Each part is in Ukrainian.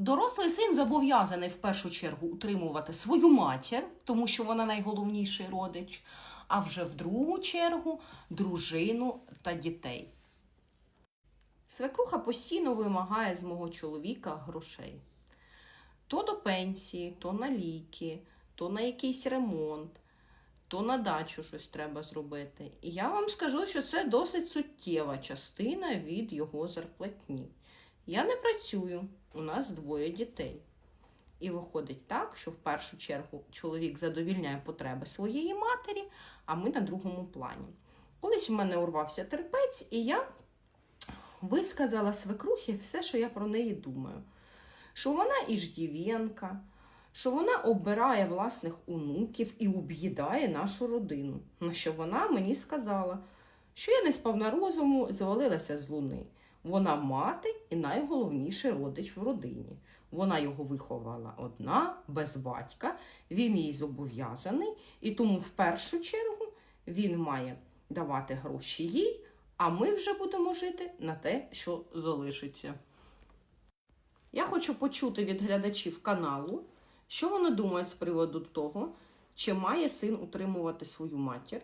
Дорослий син зобов'язаний в першу чергу утримувати свою матір, тому що вона найголовніший родич, а вже в другу чергу дружину та дітей. Свекруха постійно вимагає з мого чоловіка грошей. То до пенсії, то на ліки, то на якийсь ремонт, то на дачу щось треба зробити. І я вам скажу, що це досить суттєва частина від його зарплатні. Я не працюю, у нас двоє дітей. І виходить так, що в першу чергу чоловік задовільняє потреби своєї матері, а ми на другому плані. Колись в мене урвався терпець, і я висказала свекрухі все, що я про неї думаю. Що вона іждівенка, що вона обирає власних онуків і об'їдає нашу родину. На що вона мені сказала, що я не сповна розуму, звалилася з луни. Вона мати і найголовніший родич в родині. Вона його виховала одна, без батька, він їй зобов'язаний, і тому в першу чергу він має давати гроші їй, а ми вже будемо жити на те, що залишиться. Я хочу почути від глядачів каналу, що вони думають з приводу того, чи має син утримувати свою матір.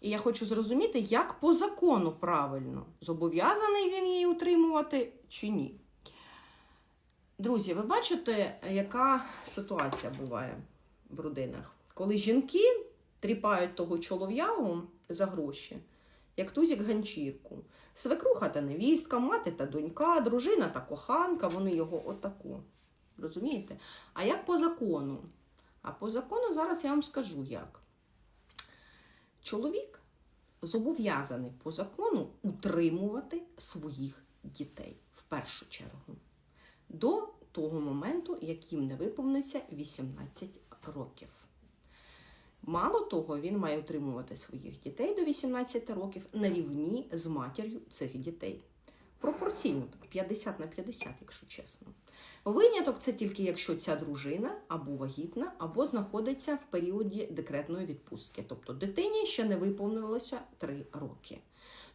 І я хочу зрозуміти, як по закону правильно, зобов'язаний він її утримувати чи ні. Друзі, ви бачите, яка ситуація буває в родинах, коли жінки тріпають того чолов'ягу за гроші, як тузік ганчірку. Свекруха та невістка, мати та донька, дружина та коханка, вони його отаку. Розумієте? А як по закону? А по закону зараз я вам скажу як. Чоловік зобов'язаний по закону утримувати своїх дітей в першу чергу до того моменту, як їм не виповниться 18 років. Мало того, він має утримувати своїх дітей до 18 років на рівні з матір'ю цих дітей. Пропорційно, так 50 на 50, якщо чесно. Виняток це тільки якщо ця дружина або вагітна, або знаходиться в періоді декретної відпустки, тобто дитині ще не виповнилося 3 роки.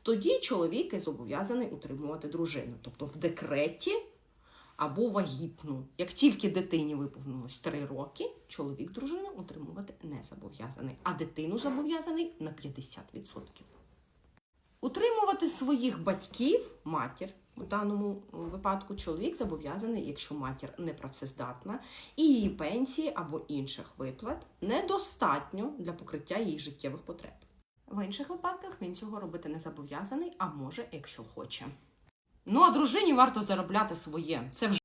Тоді чоловік зобов'язаний утримувати дружину, тобто в декреті або вагітну. Як тільки дитині виповнилось 3 роки, чоловік дружину утримувати не зобов'язаний, а дитину зобов'язаний на 50%. Утримувати своїх батьків, матір, у даному випадку чоловік зобов'язаний, якщо матір не працездатна, і її пенсії або інших виплат недостатньо для покриття її життєвих потреб. В інших випадках він цього робити не зобов'язаний, а може, якщо хоче. Ну а дружині варто заробляти своє. Це вже